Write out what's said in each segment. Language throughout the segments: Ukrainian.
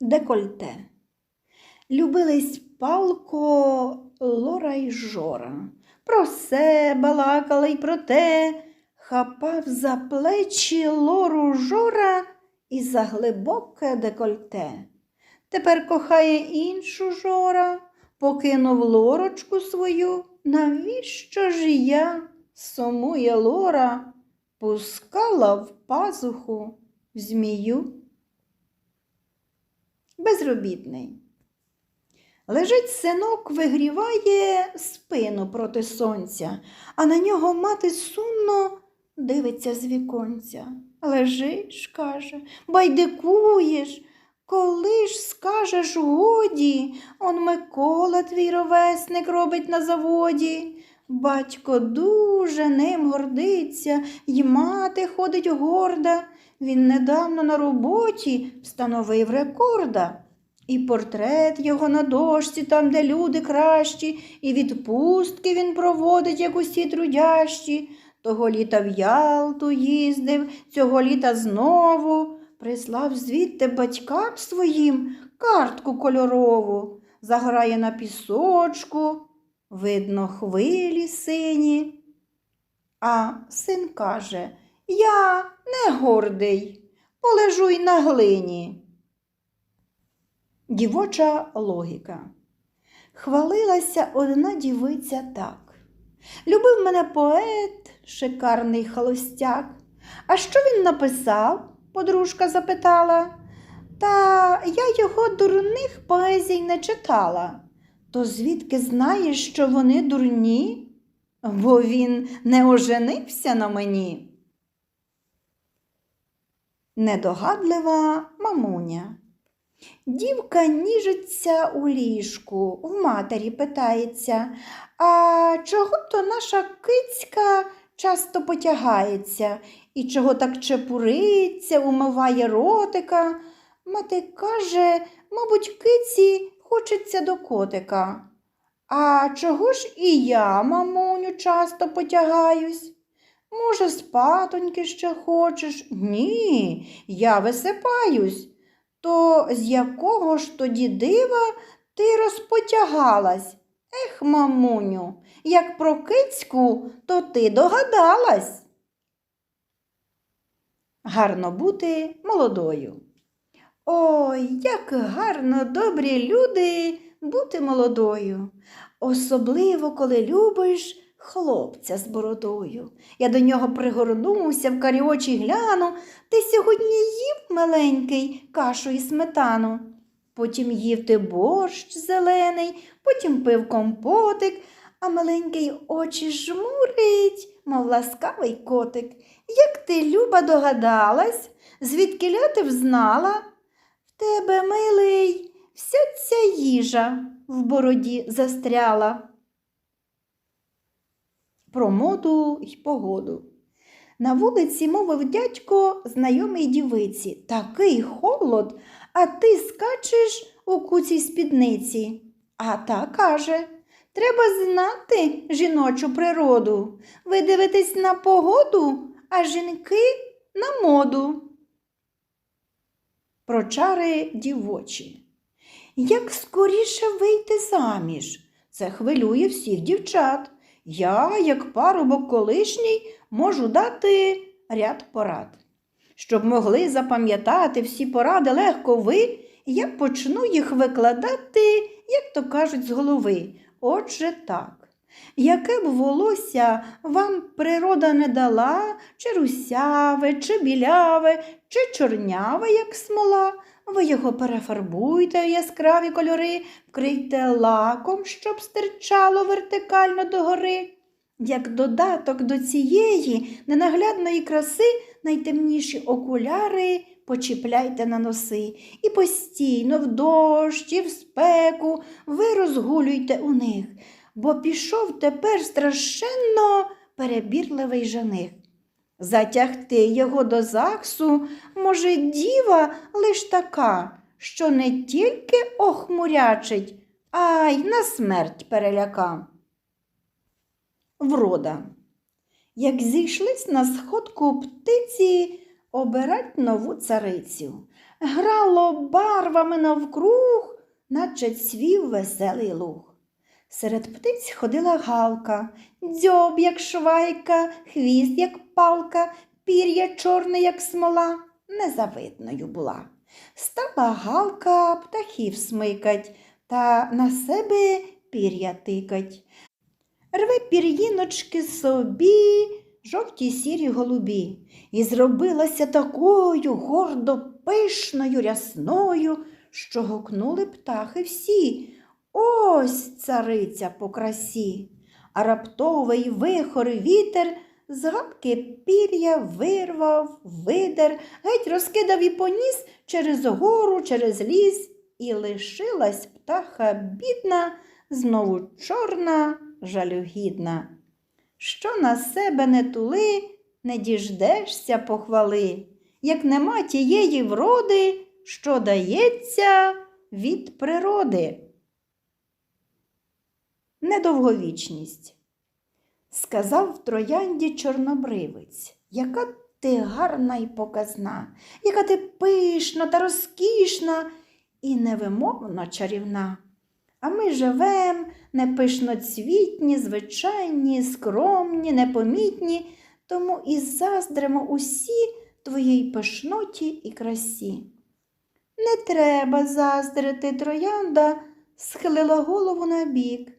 Декольте. Любились палко Лора й Жора. Про все балакали й про те, хапав за плечі Лору Жора і за глибоке декольте. Тепер кохає іншу Жора, покинув лорочку свою. Навіщо ж я, сумує Лора, пускала в пазуху змію? Безробітний. Лежить синок, вигріває спину проти сонця, а на нього мати сумно дивиться з віконця. Лежиш, каже, байдикуєш, коли ж скажеш годі, он Микола твій ровесник робить на заводі. Батько дуже ним гордиться, й мати ходить горда. Він недавно на роботі встановив рекорда. І портрет його на дошці, там, де люди кращі, і відпустки він проводить, як усі трудящі. Того літа в Ялту їздив, цього літа знову прислав звідти батькам своїм картку кольорову, заграє на пісочку, видно хвилі сині. А син каже, я не гордий, полежу й на глині. Дівоча логіка. Хвалилася одна дівиця так. Любив мене поет, шикарний холостяк. А що він написав? подружка запитала. Та я його дурних поезій не читала. То звідки знаєш, що вони дурні? Бо він не оженився на мені. Недогадлива мамуня. Дівка ніжиться у ліжку, в матері питається, а чого то наша кицька часто потягається і чого так чепуриться, умиває ротика? Мати каже, мабуть, киці хочеться до котика. А чого ж і я, мамуню, часто потягаюсь? Може, спатоньки ще хочеш? Ні, я висипаюсь. То з якого ж тоді дива ти розпотягалась? Ех, мамуню, як про кицьку, то ти догадалась. Гарно бути молодою. Ой, як гарно, добрі люди, бути молодою. Особливо, коли любиш хлопця з бородою. Я до нього пригорнуся, в карі очі гляну. Ти сьогодні їв, миленький, кашу і сметану. Потім їв ти борщ зелений, потім пив компотик, а маленький очі жмурить, мов ласкавий котик. Як ти, Люба, догадалась, звідки ти взнала? В тебе, милий, вся ця їжа в бороді застряла. Про моду й погоду. На вулиці мовив дядько знайомій дівиці. Такий холод, а ти скачеш у куцій спідниці. А та каже, треба знати жіночу природу. Ви дивитесь на погоду, а жінки на моду. Про чари дівочі. Як скоріше вийти заміж? Це хвилює всіх дівчат. Я, як парубок колишній, можу дати ряд порад. Щоб могли запам'ятати всі поради легко ви, я почну їх викладати, як то кажуть, з голови. Отже так. Яке б волосся вам природа не дала, чи русяве, чи біляве, чи чорняве, як смола, ви його перефарбуйте в яскраві кольори, вкрийте лаком, щоб стирчало вертикально догори. Як додаток до цієї ненаглядної краси найтемніші окуляри почіпляйте на носи і постійно в дощ і в спеку ви розгулюйте у них, бо пішов тепер страшенно перебірливий жених. Затягти його до ЗАГСу може діва лиш така, що не тільки охмурячить, а й на смерть переляка. Врода. Як зійшлись на сходку птиці обирать нову царицю. грало барвами навкруг, наче цвів веселий луг. Серед птиць ходила галка, дзьоб, як швайка, хвіст, як палка, пір'я чорне, як смола, незавидною була. Стала галка птахів смикать та на себе пір'я тикать. Рве пір'їночки собі, жовті сірі голубі, і зробилася такою гордо пишною рясною, що гукнули птахи всі. Ось цариця по красі, а раптовий вихор вітер з гадки пір'я вирвав, видер, геть розкидав і поніс через гору, через ліс, і лишилась птаха бідна, знову чорна, жалюгідна. Що на себе не тули, не діждешся похвали, як нема тієї вроди, що дається від природи. Недовговічність. Сказав троянді чорнобривець, яка ти гарна й показна, яка ти пишна та розкішна і невимовно чарівна. А ми живем непишноцвітні, звичайні, скромні, непомітні, тому і заздримо усі твоїй пишноті і красі. Не треба заздрити троянда, схилила голову набік.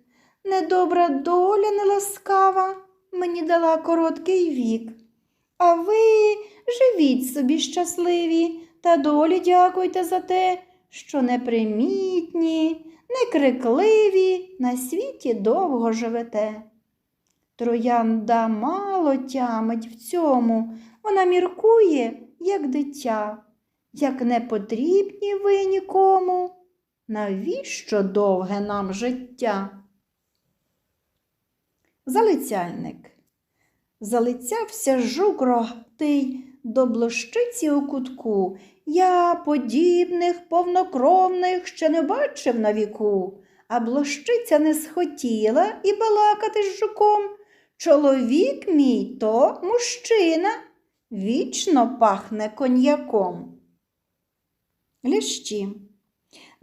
Недобра доля неласкава мені дала короткий вік. А ви живіть собі щасливі та долі дякуйте за те, що непримітні, некрикливі, на світі довго живете. Троянда мало тямить в цьому, вона міркує, як дитя, як не потрібні ви нікому. Навіщо довге нам життя? Залицяльник. Залицявся жук рогатий до блощиці у кутку. Я подібних повнокровних ще не бачив на віку, а блощиця не схотіла і балакати з жуком. Чоловік мій то мужчина, вічно пахне коньяком. Лящі.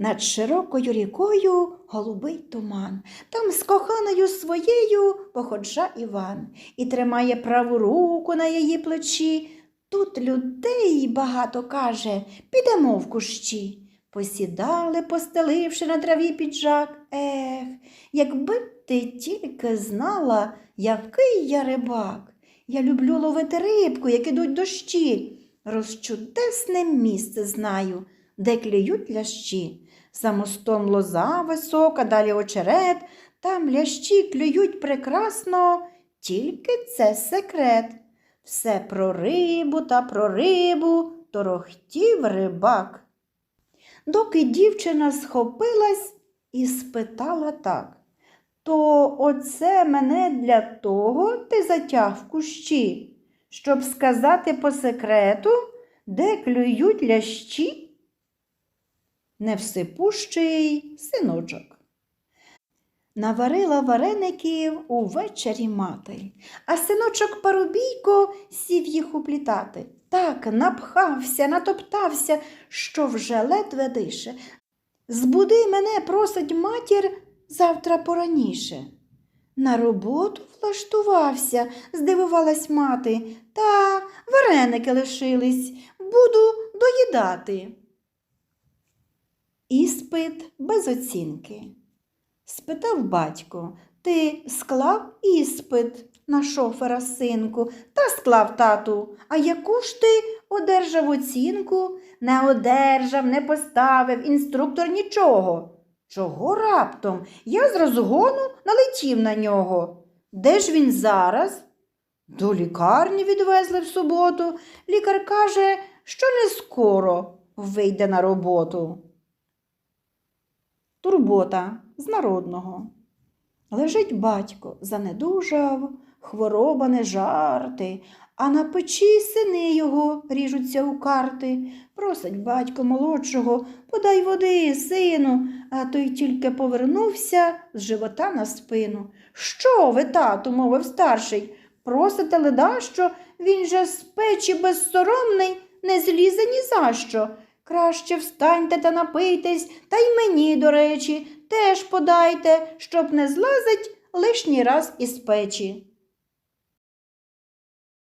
Над широкою рікою голубий туман. Там з коханою своєю походжа Іван і тримає праву руку на її плечі. Тут людей багато каже, підемо в кущі. Посідали, постеливши на траві піджак. Ех, якби ти тільки знала, який я рибак. Я люблю ловити рибку, як ідуть дощі. Розчудесне місце знаю, де клюють лящі. За мостом лоза висока, далі очерет, там лящі клюють прекрасно, тільки це секрет. Все про рибу та про рибу торохтів рибак. Доки дівчина схопилась і спитала так. То оце мене для того ти затяг в кущі, щоб сказати по секрету, де клюють лящі? Невсипущий синочок. Наварила вареників увечері мати, а синочок парубійко сів їх уплітати. Так напхався, натоптався, що вже ледве дише. Збуди мене, просить матір, завтра пораніше. На роботу влаштувався, здивувалась мати, та вареники лишились, буду доїдати. Іспит без оцінки. Спитав батько, ти склав іспит на шофера синку та склав тату. А яку ж ти одержав оцінку? Не одержав, не поставив інструктор нічого. Чого раптом? Я з розгону налетів на нього. Де ж він зараз? До лікарні відвезли в суботу. Лікар каже, що не скоро вийде на роботу. Турбота з народного. Лежить батько, занедужав, хвороба не жарти, а на печі сини його ріжуться у карти. Просить батько молодшого, подай води, сину, а той тільки повернувся з живота на спину. Що ви, тату, мовив старший, просите леда, що він же з печі безсоромний не злізе ні за що. Краще встаньте та напийтесь, та й мені, до речі, теж подайте, щоб не злазить лишній раз із печі.